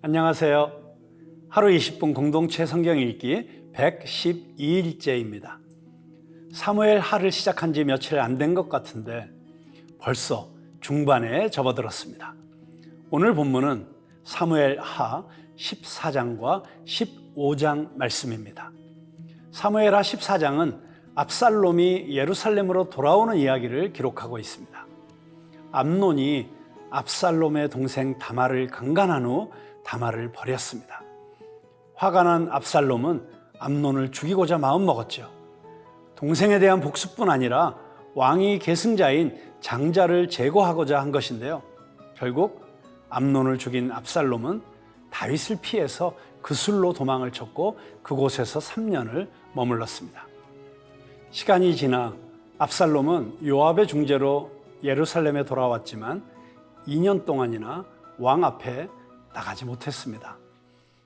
안녕하세요. 하루 20분 공동체 성경 읽기 112일째입니다. 사무엘 하를 시작한 지 며칠 안 된 것 같은데 벌써 중반에 접어들었습니다. 오늘 본문은 사무엘 하 14장과 15장 말씀입니다. 사무엘 하 14장은 압살롬이 예루살렘으로 돌아오는 이야기를 기록하고 있습니다. 암논이 압살롬의 동생 다말을 강간한 후 다말을 버렸습니다. 화가 난 압살롬은 암논을 죽이고자 마음먹었죠. 동생에 대한 복수뿐 아니라 왕이 계승자인 장자를 제거하고자 한 것인데요. 결국 암논을 죽인 압살롬은 다윗을 피해서 그술로 도망을 쳤고 그곳에서 3년을 머물렀습니다. 시간이 지나 압살롬은 요압의 중재로 예루살렘에 돌아왔지만 2년 동안이나 왕 앞에 나가지 못했습니다.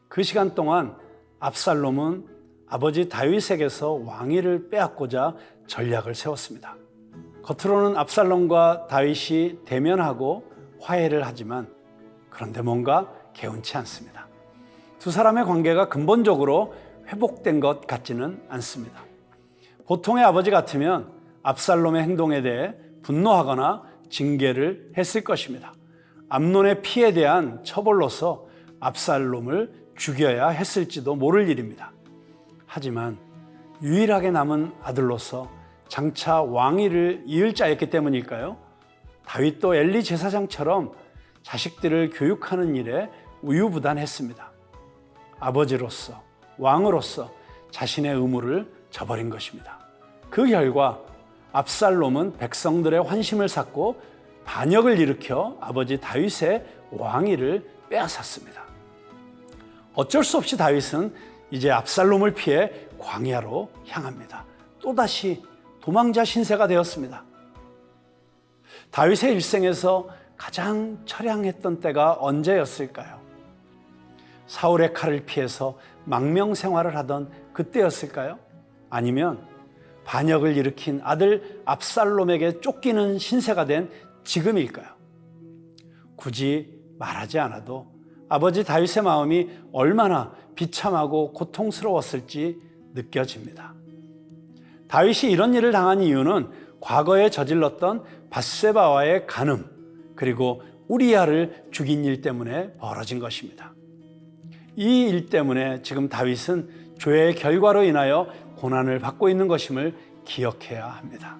그 시간 동안 압살롬은 아버지 다윗에게서 왕위를 빼앗고자 전략을 세웠습니다. 겉으로는 압살롬과 다윗이 대면하고 화해를 하지만 그런데 뭔가 개운치 않습니다. 두 사람의 관계가 근본적으로 회복된 것 같지는 않습니다. 보통의 아버지 같으면 압살롬의 행동에 대해 분노하거나 징계를 했을 것입니다. 암론의 피에 대한 처벌로서 압살롬을 죽여야 했을지도 모를 일입니다. 하지만 유일하게 남은 아들로서 장차 왕위를 이을 자였기 때문일까요? 다윗도 엘리 제사장처럼 자식들을 교육하는 일에 우유부단했습니다. 아버지로서 왕으로서 자신의 의무를 저버린 것입니다. 그 결과 압살롬은 백성들의 환심을 샀고 반역을 일으켜 아버지 다윗의 왕위를 빼앗았습니다. 어쩔 수 없이 다윗은 이제 압살롬을 피해 광야로 향합니다. 또다시 도망자 신세가 되었습니다. 다윗의 일생에서 가장 처량했던 때가 언제였을까요? 사울의 칼을 피해서 망명 생활을 하던 그때였을까요? 아니면 반역을 일으킨 아들 압살롬에게 쫓기는 신세가 된 지금일까요? 굳이 말하지 않아도 아버지 다윗의 마음이 얼마나 비참하고 고통스러웠을지 느껴집니다. 다윗이 이런 일을 당한 이유는 과거에 저질렀던 바세바와의 간음 그리고 우리야를 죽인 일 때문에 벌어진 것입니다. 이 일 때문에 지금 다윗은 죄의 결과로 인하여 고난을 받고 있는 것임을 기억해야 합니다.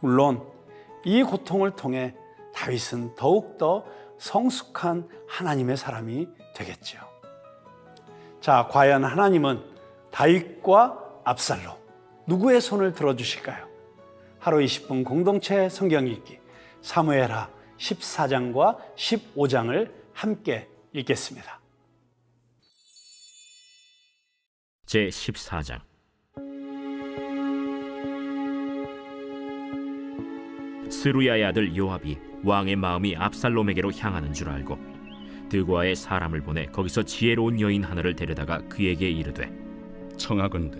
물론 이 고통을 통해 다윗은 더욱더 성숙한 하나님의 사람이 되겠지요. 자, 과연 하나님은 다윗과 압살롬 누구의 손을 들어 주실까요? 하루 20분 공동체 성경 읽기 사무엘하 14장과 15장을 함께 읽겠습니다. 제 14장 스루야의 아들 요압이 왕의 마음이 압살롬에게로 향하는 줄 알고 드고아의 사람을 보내 거기서 지혜로운 여인 하나를 데려다가 그에게 이르되 청하건대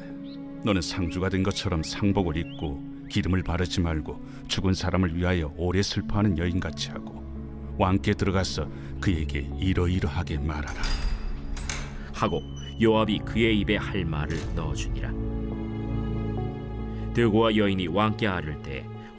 너는 상주가 된 것처럼 상복을 입고 기름을 바르지 말고 죽은 사람을 위하여 오래 슬퍼하는 여인같이 하고 왕께 들어가서 그에게 이러이러하게 말하라. 하고 요압이 그의 입에 할 말을 넣어주니라. 드고아 여인이 왕께 아를 때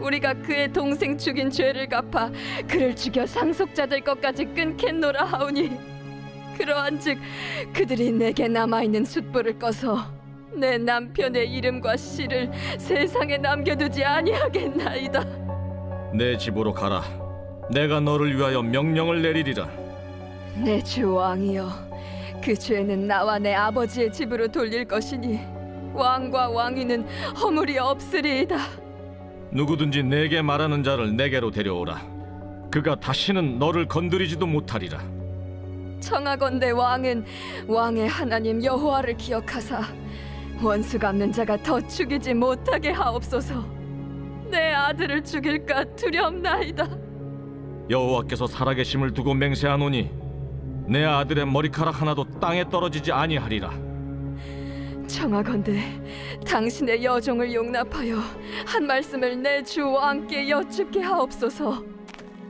우리가 그의 동생 죽인 죄를 갚아 그를 죽여 상속자 될 것까지 끊겠노라 하오니 그러한즉 그들이 내게 남아 있는 숯불을 꺼서 내 남편의 이름과 씨를 세상에 남겨두지 아니하겠나이다. 내 집으로 가라. 내가 너를 위하여 명령을 내리리라. 내 주 왕이여, 그 죄는 나와 내 아버지의 집으로 돌릴 것이니 왕과 왕위는 허물이 없으리이다. 누구든지 내게 말하는 자를 내게로 데려오라. 그가 다시는 너를 건드리지도 못하리라. 청하건대 왕은 왕의 하나님 여호와를 기억하사 원수 갚는 자가 더 죽이지 못하게 하옵소서. 내 아들을 죽일까 두렵나이다. 여호와께서 살아계심을 두고 맹세하노니 내 아들의 머리카락 하나도 땅에 떨어지지 아니하리라. 청하건대 당신의 여종을 용납하여 한 말씀을 내 주 왕께 여쭙게 하옵소서.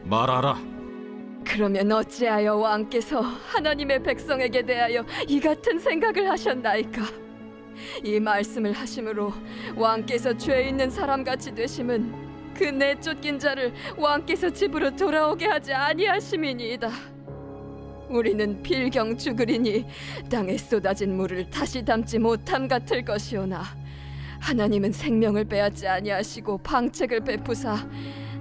말하라. 그러면 어찌하여 왕께서 하나님의 백성에게 대하여 이 같은 생각을 하셨나이까? 이 말씀을 하심으로 왕께서 죄 있는 사람 같이 되심은 그 내쫓긴 자를 왕께서 집으로 돌아오게 하지 아니하심이니이다. 우리는 필경 죽으리니 땅에 쏟아진 물을 다시 담지 못함 같을 것이오나 하나님은 생명을 빼앗지 아니하시고 방책을 베푸사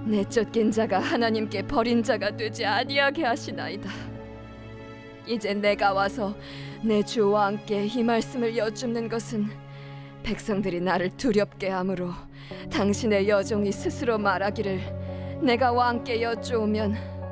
내쫓긴 자가 하나님께 버린 자가 되지 아니하게 하시나이다. 이제 내가 와서 내주 왕께 이 말씀을 여쭙는 것은 백성들이 나를 두렵게 하므로 당신의 여종이 스스로 말하기를 내가 왕께 여쭈오면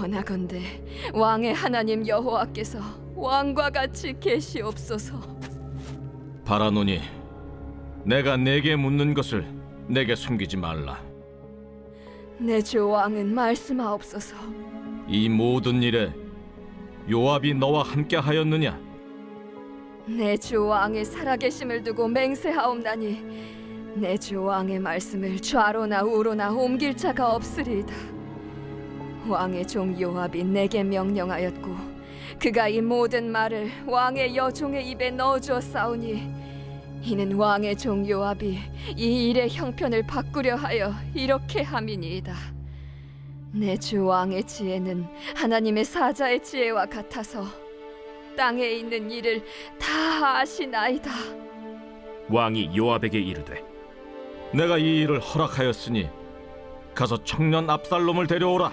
원하건대 왕의 하나님 여호와께서 왕과 같이 계시옵소서. 바라노니 내가 내게 묻는 것을 내게 숨기지 말라. 내 주 왕은 말씀하옵소서. 이 모든 일에 요압이 너와 함께 하였느냐? 내 주 왕의 살아계심을 두고 맹세하옵나니 내 주 왕의 말씀을 좌로나 우로나 옮길 자가 없으리이다. 왕의 종 요압이 내게 명령하였고 그가 이 모든 말을 왕의 여종의 입에 넣어주었사오니 이는 왕의 종 요압이 이 일의 형편을 바꾸려 하여 이렇게 함이니이다. 내 주 왕의 지혜는 하나님의 사자의 지혜와 같아서 땅에 있는 일을 다 아시나이다. 왕이 요압에게 이르되 내가 이 일을 허락하였으니 가서 청년 압살롬을 데려오라.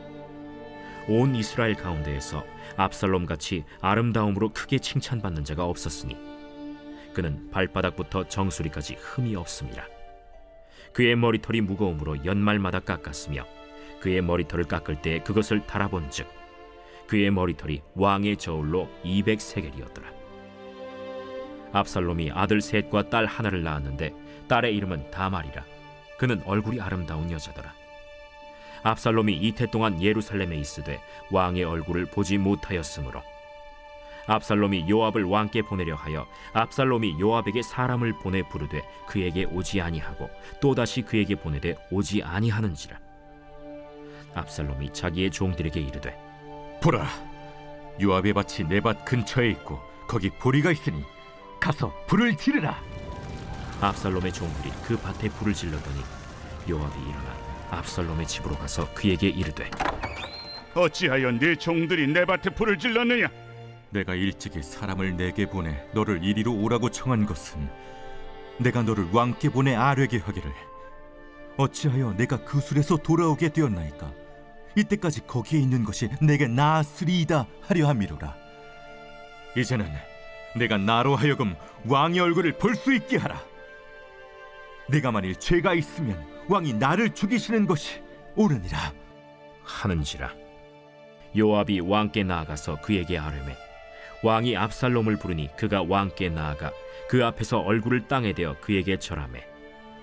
온 이스라엘 가운데에서 압살롬 같이 아름다움으로 크게 칭찬받는 자가 없었으니 그는 발바닥부터 정수리까지 흠이 없습니다. 그의 머리털이 무거움으로 연말마다 깎았으며 그의 머리털을 깎을 때 그것을 달아본즉 그의 머리털이 왕의 저울로 200세겔이었더라. 압살롬이 아들 셋과 딸 하나를 낳았는데 딸의 이름은 다말이라. 그는 얼굴이 아름다운 여자더라 압살롬이 이태 동안 예루살렘에 있으되 왕의 얼굴을 보지 못하였으므로 압살롬이 요압을 왕께 보내려 하여 압살롬이 요압에게 사람을 보내 부르되 그에게 오지 아니하고 또다시 그에게 보내되 오지 아니하는지라 압살롬이 자기의 종들에게 이르되 보라, 요압의 밭이 내 밭 근처에 있고 거기 보리가 있으니 가서 불을 지르라. 압살롬의 종들이 그 밭에 불을 질렀더니 요압이 일어나 압살롬의 집으로 가서 그에게 이르되 어찌하여 네 종들이 내 밭에 불을 질렀느냐? 내가 일찍이 사람을 내게 보내 너를 이리로 오라고 청한 것은 내가 너를 왕께 보내 아뢰게 하기를. 어찌하여 내가 그 술에서 돌아오게 되었나이까? 이때까지 거기에 있는 것이 내게 나았으리이다 하려 함이로라. 이제는 내가 나로 하여금 왕의 얼굴을 볼 수 있게 하라 내가 만일 죄가 있으면 왕이 나를 죽이시는 것이 옳으니라. 하는지라. 요압이 왕께 나아가서 그에게 아뢰매 왕이 압살롬을 부르니 그가 왕께 나아가 그 앞에서 얼굴을 땅에 대어 그에게 절하매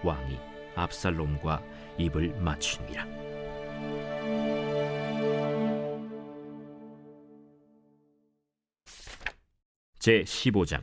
왕이 압살롬과 입을 맞추니라. 제 15장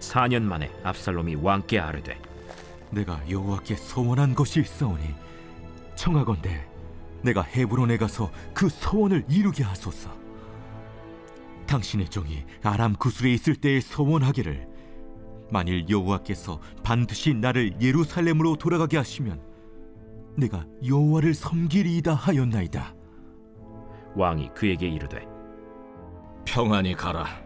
4년 만에 압살롬이 왕께 아뢰되 내가 여호와께 소원한 것이 있사오니 청하건대 내가 헤브론에 가서 그 소원을 이루게 하소서. 당신의 종이 아람 구술에 있을 때에 소원하기를 만일 여호와께서 반드시 나를 예루살렘으로 돌아가게 하시면 내가 여호와를 섬기리이다 하였나이다. 왕이 그에게 이르되 평안히 가라.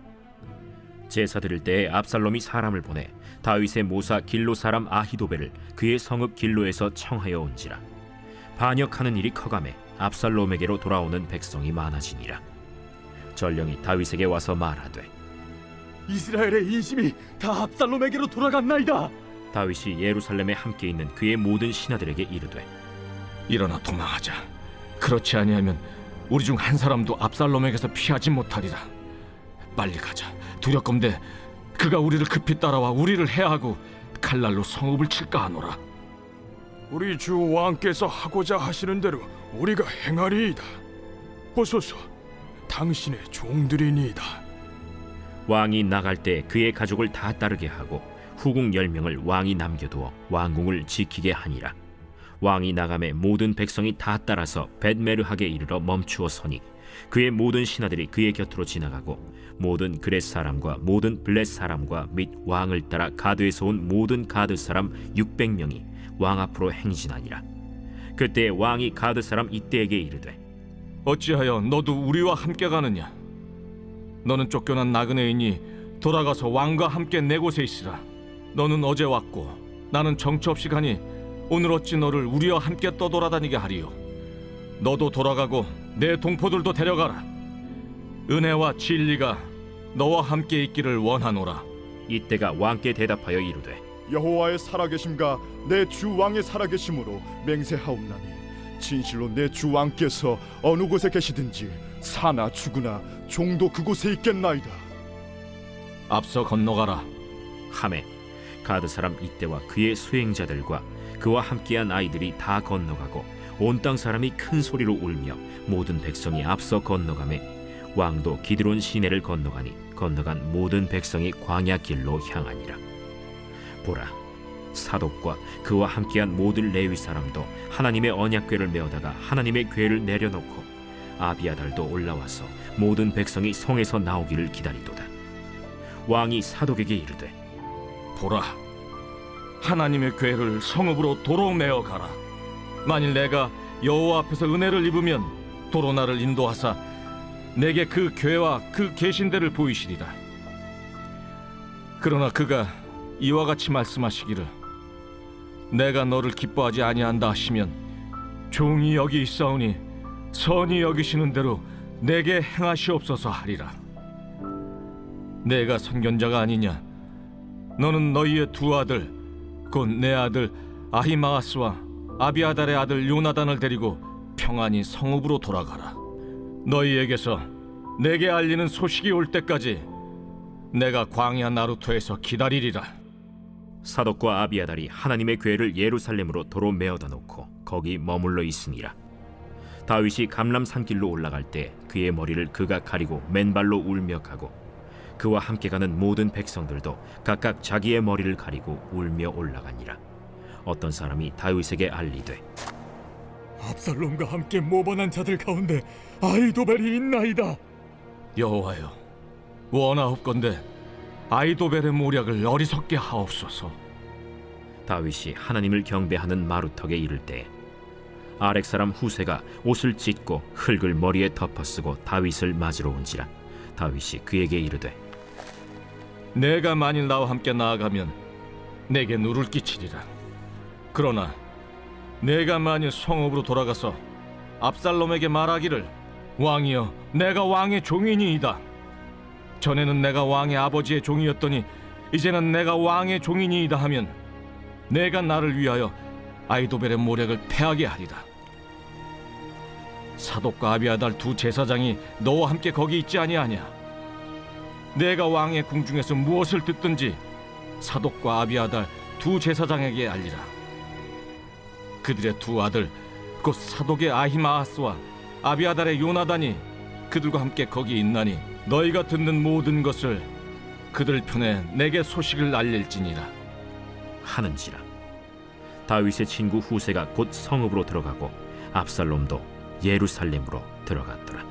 제사 드릴 때에 압살롬이 사람을 보내 다윗의 모사 길로 사람 아히도벨을 그의 성읍 길로에서 청하여 온지라. 반역하는 일이 커감해 압살롬에게로 돌아오는 백성이 많아지니라. 전령이 다윗에게 와서 말하되 이스라엘의 인심이 다 압살롬에게로 돌아갔나이다. 다윗이 예루살렘에 함께 있는 그의 모든 신하들에게 이르되 일어나 도망하자. 그렇지 아니하면 우리 중 한 사람도 압살롬에게서 피하지 못하리라. 빨리 가자. 두렵건대 그가 우리를 급히 따라와 우리를 해하고 칼날로 성읍을 칠까 하노라. 우리 주 왕께서 하고자 하시는 대로 우리가 행하리이다. 보소서, 당신의 종들이니이다. 왕이 나갈 때 그의 가족을 다 따르게 하고 후궁 열 명을 왕이 남겨두어 왕궁을 지키게 하니라. 왕이 나감에 모든 백성이 다 따라서 벳메르하게 이르러 멈추어 서니 그의 모든 신하들이 그의 곁으로 지나가고 모든 그렛 사람과 모든 블렛 사람과 및 왕을 따라 가드에서 온 모든 가드 사람 600명이 왕 앞으로 행진하니라. 그때 왕이 가드 사람 이때에게 이르되 어찌하여 너도 우리와 함께 가느냐? 너는 쫓겨난 나그네이니 돌아가서 왕과 함께 내 곳에 있으라. 너는 어제 왔고 나는 정처 없이 가니 오늘 어찌 너를 우리와 함께 떠돌아다니게 하리요? 너도 돌아가고 내 동포들도 데려가라. 은혜와 진리가 너와 함께 있기를 원하노라. 이때가 왕께 대답하여 이르되 여호와의 살아계심과 내 주 왕의 살아계심으로 맹세하옵나니 진실로 내 주 왕께서 어느 곳에 계시든지 사나 죽으나 종도 그곳에 있겠나이다. 앞서 건너가라. 함에 가드 사람 이때와 그의 수행자들과 그와 함께한 아이들이 다 건너가고 온 땅 사람이 큰 소리로 울며 모든 백성이 앞서 건너가매 왕도 기드론 시내를 건너가니 건너간 모든 백성이 광야 길로 향하니라 보라 사독과 그와 함께한 모든 레위 사람도 하나님의 언약궤를 메어다가 하나님의 궤를 내려놓고 아비아달도 올라와서 모든 백성이 성에서 나오기를 기다리도다 왕이 사독에게 이르되 보라, 하나님의 궤를 성읍으로 도로 메어 가라. 만일 내가 여호와 앞에서 은혜를 입으면 도로 나를 인도하사 내게 그 궤와 그 계신대를 보이시리라. 그러나 그가 이와 같이 말씀하시기를 내가 너를 기뻐하지 아니한다 하시면 종이 여기 있사오니 선이 여기시는 대로 내게 행하시옵소서 하리라. 내가 선견자가 아니냐? 너는 너희의 두 아들 곧 내 아들 아히마아스와 아비아달의 아들 요나단을 데리고 평안히 성읍으로 돌아가라. 너희에게서 내게 알리는 소식이 올 때까지 내가 광야 나루토에서 기다리리라. 사독과 아비아달이 하나님의 궤를 예루살렘으로 도로 메어다 놓고 거기 머물러 있으니라. 다윗이 감람 산길로 올라갈 때 그의 머리를 그가 가리고 맨발로 울며 가고 그와 함께 가는 모든 백성들도 각각 자기의 머리를 가리고 울며 올라가니라. 어떤 사람이 다윗에게 알리되 압살롬과 함께 모반한 자들 가운데 아이도벨이 있나이다. 여호와여, 원하옵건대 아이도벨의 모략을 어리석게 하옵소서. 다윗이 하나님을 경배하는 마루턱에 이를 때 아렉 사람 후세가 옷을 찢고 흙을 머리에 덮어쓰고 다윗을 맞으러 온지라 다윗이 그에게 이르되 내가 만일 나와 함께 나아가면 내게 누를 끼치리라. 그러나 내가 만일 성읍으로 돌아가서 압살롬에게 말하기를 왕이여 내가 왕의 종이니이다. 전에는 내가 왕의 아버지의 종이었더니 이제는 내가 왕의 종이니이다 하면 내가 나를 위하여 아이도벨의 모략을 패하게 하리라. 사독과 아비아달 두 제사장이 너와 함께 거기 있지 아니하냐? 내가 왕의 궁중에서 무엇을 듣든지 사독과 아비아달 두 제사장에게 알리라. 그들의 두 아들 곧 사독의 아히마아스와 아비아달의 요나단이 그들과 함께 거기 있나니 너희가 듣는 모든 것을 그들 편에 내게 소식을 알릴지니라. 하는지라 다윗의 친구 후세가 곧 성읍으로 들어가고 압살롬도 예루살렘으로 들어갔더라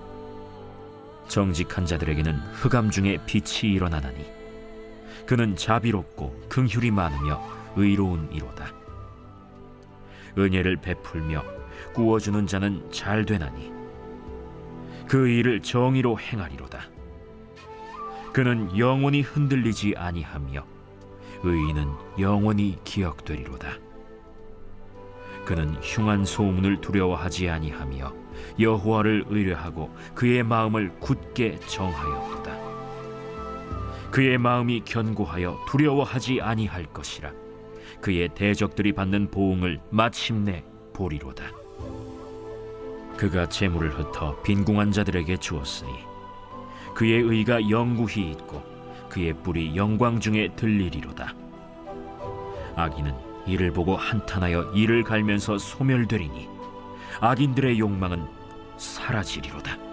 정직한 자들에게는 흑암 중에 빛이 일어나나니 그는 자비롭고 긍휼이 많으며 의로운 이로다. 은혜를 베풀며 구워주는 자는 잘 되나니 그 일을 정의로 행하리로다. 그는 영원히 흔들리지 아니하며 의인은 영원히 기억되리로다. 그는 흉한 소문을 두려워하지 아니하며 여호와를 의뢰하고 그의 마음을 굳게 정하였도다. 그의 마음이 견고하여 두려워하지 아니할 것이라. 그의 대적들이 받는 보응을 마침내 보리로다. 그가 재물을 흩어 빈궁한 자들에게 주었으니 그의 의가 영구히 있고 그의 뿔이 영광 중에 들리리로다. 악인은 이를 보고 한탄하여 이를 갈면서 소멸되리니 악인들의 욕망은 사라지리로다.